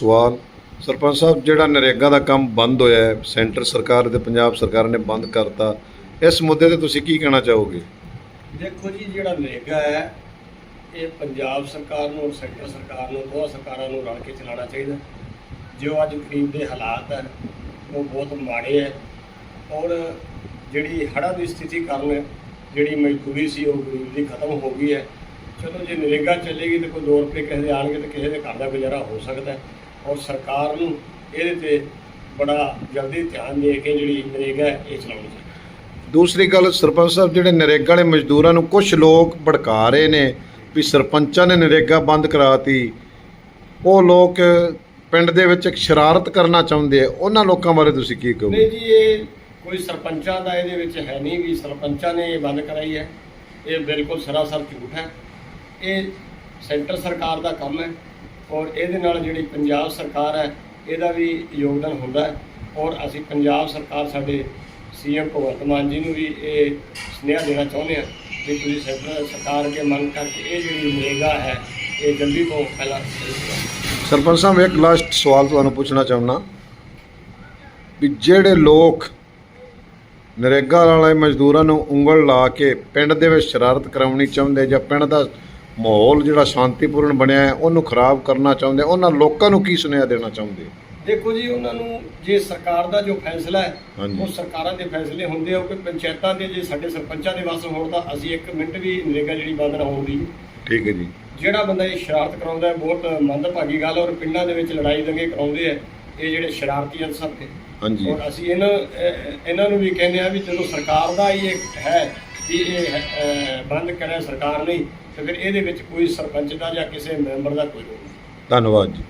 ਸਵਾਲ। ਸਰਪੰਚ ਸਾਹਿਬ, ਜਿਹੜਾ ਨਰੇਗਾ ਦਾ ਕੰਮ ਬੰਦ ਹੋਇਆ ਹੈ, ਸੈਂਟਰ ਸਰਕਾਰ ਤੇ ਪੰਜਾਬ ਸਰਕਾਰ ਨੇ ਬੰਦ ਕਰਤਾ, ਇਸ ਮੁੱਦੇ ਤੇ ਤੁਸੀਂ ਕੀ ਕਹਿਣਾ ਚਾਹੋਗੇ? ਦੇਖੋ ਜੀ, ਜਿਹੜਾ ਨਰੇਗਾ ਹੈ, ਇਹ ਪੰਜਾਬ ਸਰਕਾਰ ਨੂੰ ਔਰ ਸੈਂਟਰ ਸਰਕਾਰ ਨੂੰ, ਦੋਹਾਂ ਸਰਕਾਰਾਂ ਨੂੰ ਰਲ ਕੇ ਚਲਾਉਣਾ ਚਾਹੀਦਾ ਜੋ ਅੱਜ ਗਰੀਬ ਦੇ ਹਾਲਾਤ ਹੈ, ਉਹ ਬਹੁਤ ਮਾੜੇ ਹੈ। ਔਰ ਜਿਹੜੀ ਹੜ੍ਹਾਂ ਦੀ ਸਥਿਤੀ ਕਾਰਨ ਜਿਹੜੀ ਮਜ਼ਦੂਰੀ ਸੀ, ਉਹ ਗਰੀਬ ਦੀ ਖਤਮ ਹੋ ਗਈ ਹੈ। ਚਲੋ, ਜੇ ਨਰੇਗਾ ਚੱਲੇਗੀ ਤਾਂ ਕੋਈ 2 ਰੁਪਏ ਕਿਸੇ ਦੇ ਆਣਗੇ ਤਾਂ ਕਿਸੇ ਦੇ ਘਰ ਦਾ ਗੁਜ਼ਾਰਾ ਹੋ ਸਕਦਾ ਔਰ ਸਰਕਾਰ ਨੂੰ ਇਹਦੇ ਤੇ ਬੜਾ ਜਲਦੀ ਧਿਆਨ ਦੇ ਕੇ ਜਿਹੜੀ ਨਰੇਗਾ ਇਹ ਚਲਾਉਣੀ ਚਾਹੀਦੀ ਦੂਸਰੀ ਗੱਲ ਸਰਪੰਚ ਸਾਹਿਬ ਜਿਹੜੇ ਨਰੇਗਾ ਵਾਲੇ ਮਜ਼ਦੂਰਾਂ ਨੂੰ ਕੁਝ ਲੋਕ ਭੜਕਾ ਰਹੇ ਨੇ ਵੀ ਸਰਪੰਚਾਂ ਨੇ ਨਰੇਗਾ ਬੰਦ ਕਰਾਤੀ ਉਹ ਲੋਕ ਪਿੰਡ ਦੇ ਵਿੱਚ ਇੱਕ ਸ਼ਰਾਰਤ ਕਰਨਾ ਚਾਹੁੰਦੇ ਆ ਉਹਨਾਂ ਲੋਕਾਂ ਬਾਰੇ ਤੁਸੀਂ ਕੀ ਨਹੀਂ ਕਹੋਗੇ ਜੀ ਇਹ ਕੋਈ ਸਰਪੰਚਾਂ ਦਾ ਇਹਦੇ ਵਿੱਚ ਹੈ ਨਹੀਂ ਵੀ ਸਰਪੰਚਾਂ ਨੇ ਇਹ ਬੰਦ ਕਰਾਈ ਹੈ। ਇਹ ਬਿਲਕੁਲ ਸਰਾਸਰ ਝੂਠ ਹੈ। ਇਹ ਸੈਂਟਰ ਸਰਕਾਰ ਦਾ ਕੰਮ ਹੈ। ਔਰ ਇਹਦੇ ਨਾਲ ਜਿਹੜੀ ਪੰਜਾਬ ਸਰਕਾਰ ਹੈ, ਇਹਦਾ ਵੀ ਯੋਗਦਾਨ ਹੁੰਦਾ ਹੈ। ਔਰ ਅਸੀਂ ਪੰਜਾਬ ਸਰਕਾਰ ਸਾਡੇ ਸੀਐਮ ਭਗਵੰਤ ਮਾਨ ਜੀ ਨੂੰ ਵੀ ਇਹ ਸੁਨੇਹਾ ਦੇਣਾ ਚਾਹੁੰਦੇ ਹਾਂ ਕਿ ਤੁਸੀਂ ਸੈਂਟਰ ਸਰਕਾਰ ਅੱਗੇ ਮੰਗ ਕਰਕੇ ਇਹ ਜਿਹੜੀ ਨਰੇਗਾ ਹੈ, ਇਹ ਜਲਦੀ ਤੋਂ ਪਹਿਲਾਂ ਸ਼ੁਰੂ ਸਰਪੰਚ ਸਾਹਿਬ, ਇੱਕ ਲਾਸਟ ਸਵਾਲ ਤੁਹਾਨੂੰ ਪੁੱਛਣਾ ਚਾਹੁੰਦਾ ਵੀ ਜਿਹੜੇ ਲੋਕ ਨਰੇਗਾ ਵਾਲੇ ਮਜ਼ਦੂਰਾਂ ਨੂੰ ਉਂਗਲ ਲਾ ਕੇ ਪਿੰਡ ਦੇ ਵਿੱਚ ਸ਼ਰਾਰਤ ਕਰਾਉਣੀ ਚਾਹੁੰਦੇ ਜਾਂ ਪਿੰਡ ਦਾ ਮਾਹੌਲ ਜਿਹੜਾ ਸ਼ਾਂਤੀਪੂਰਨ ਬਣਿਆ ਹੈ ਉਹਨੂੰ ਖਰਾਬ ਕਰਨਾ ਚਾਹੁੰਦੇ ਉਹਨਾਂ ਲੋਕਾਂ ਨੂੰ ਕੀ ਸੁਨੇਹਾ ਦੇਣਾ ਚਾਹੁੰਦੇ ਦੇਖੋ ਜੀ ਉਹਨਾਂ ਨੂੰ ਜੇ ਸਰਕਾਰ ਦਾ ਜੋ ਫੈਸਲਾ ਹੈ ਹਾਂਜੀ। ਉਹ ਸਰਕਾਰਾਂ ਦੇ ਫੈਸਲੇ ਹੁੰਦੇ ਆ ਕਿ ਪੰਚਾਇਤਾਂ ਦੇ ਜੇ ਸਾਡੇ ਸਰਪੰਚਾਂ ਦੇ ਵੱਸ ਹੋਣ ਤਾਂ ਅਸੀਂ ਇੱਕ ਮਿੰਟ ਵੀ ਨਰੇਗਾ ਜਿਹੜੀ ਬੰਦ ਨਾ ਹੋਣ ਦੀ। ਠੀਕ ਹੈ ਜੀ। ਜਿਹੜਾ ਬੰਦਾ ਇਹ ਸ਼ਰਾਰਤ ਕਰਾਉਂਦਾ ਹੈ ਬਹੁਤ ਮੰਦਭਾਗੀ ਗੱਲ ਔਰ ਪਿੰਡਾਂ ਦੇ ਵਿੱਚ ਲੜਾਈ ਦੰਗੇ ਕਰਾਉਂਦੇ ਆ ਇਹ ਜਿਹੜੇ ਸ਼ਰਾਰਤੀ ਅਨਸਰ ਨੇ। ਹਾਂਜੀ। ਔਰ ਅਸੀਂ ਇਹਨਾਂ ਅਹ ਇਹਨਾਂ ਨੂੰ ਵੀ ਕਹਿੰਦੇ ਆ ਵੀ ਜਦੋਂ ਸਰਕਾਰ ਦਾ ਹੀ ਇਹ ਹੈ ਵੀ ਇਹ ਬੰਦ ਕਰਿਆ ਸਰਕਾਰ ਨਹੀਂ ਤੇ ਫਿਰ ਇਹਦੇ ਵਿੱਚ ਕੋਈ ਸਰਪੰਚ ਦਾ ਜਾਂ ਕਿਸੇ ਮੈਂਬਰ ਦਾ ਕੋਈ ਰੋਲ ਨਹੀਂ। ਧੰਨਵਾਦ ਜੀ।